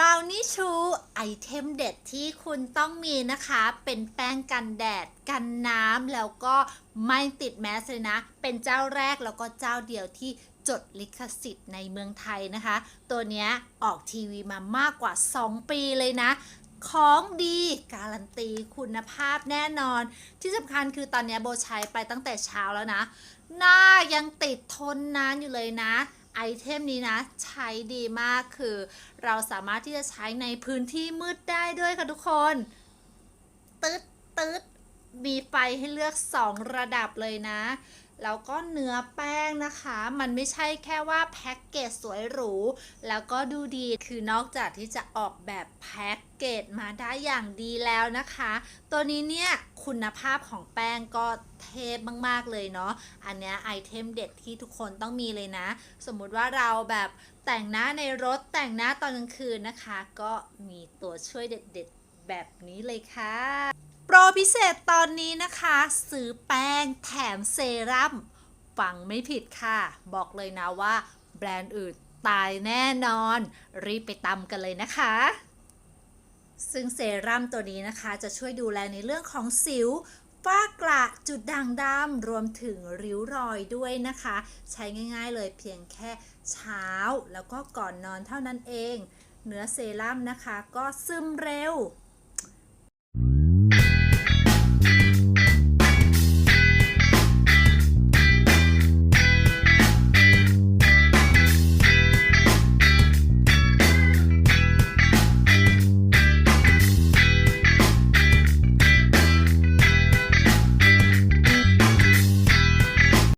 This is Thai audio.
บราวนี่ชูไอเทมเด็ดที่คุณต้องมีนะคะ เป็นแป้งกันแดด กันน้ำแล้วก็ไม่ติดแมสเลยนะ เป็นเจ้าแรกแล้วก็เจ้าเดียวที่จดลิขสิทธิ์ในเมืองไทยนะคะ ตัวนี้ออกทีวีมามากกว่า 2 ปีเลยนะ ของดีการันตีคุณภาพแน่นอน ที่สำคัญคือตอนนี้โบใช้ไปตั้งแต่เช้าแล้วนะ หน้ายังติดทนนานอยู่เลยนะ ไอเทมนี้นะ ใช้ดีมากคือ เราสามารถที่จะใช้ในพื้นที่มืดได้ด้วยค่ะทุกคน ตึ๊ดตึ๊ด มีไฟให้เลือก 2 ระดับเลยนะ แล้วก็เนื้อแป้งนะคะ มันไม่ใช่แค่ว่าแพ็กเกจสวยหรู แล้วก็ดูดี คือนอกจากที่จะออกแบบแพ็กเกจมาได้อย่างดีแล้วนะคะ ตัวนี้เนี่ยคุณภาพของแป้งก็เทพมาก ๆ เลยเนาะ อันเนี้ยไอเทมเด็ดที่ทุกคนต้องมีเลยนะ สมมุติว่าเราแบบแต่งหน้าในรถแต่งหน้าตอนกลางคืนนะคะ ก็มีตัวช่วยเด็ด ๆ แบบนี้เลยค่ะ พิเศษตอนนี้นะคะ ซื้อแป้งแถมเซรั่มฟังไม่ผิดค่ะ บอกเลยนะว่า แบรนด์อื่นตายแน่นอน รีบไปตำกันเลยนะคะ ซึ่งเซรั่มตัวนี้นะคะ จะช่วยดูแลในเรื่องของสิวฝ้ากระจุดด่างดำรวมถึงริ้วรอยด้วยนะคะ ใช้ง่ายๆเลยเพียงแค่เช้าแล้วก็ก่อนนอนเท่านั้นเอง เนื้อเซรั่มนะคะก็ซึมเร็ว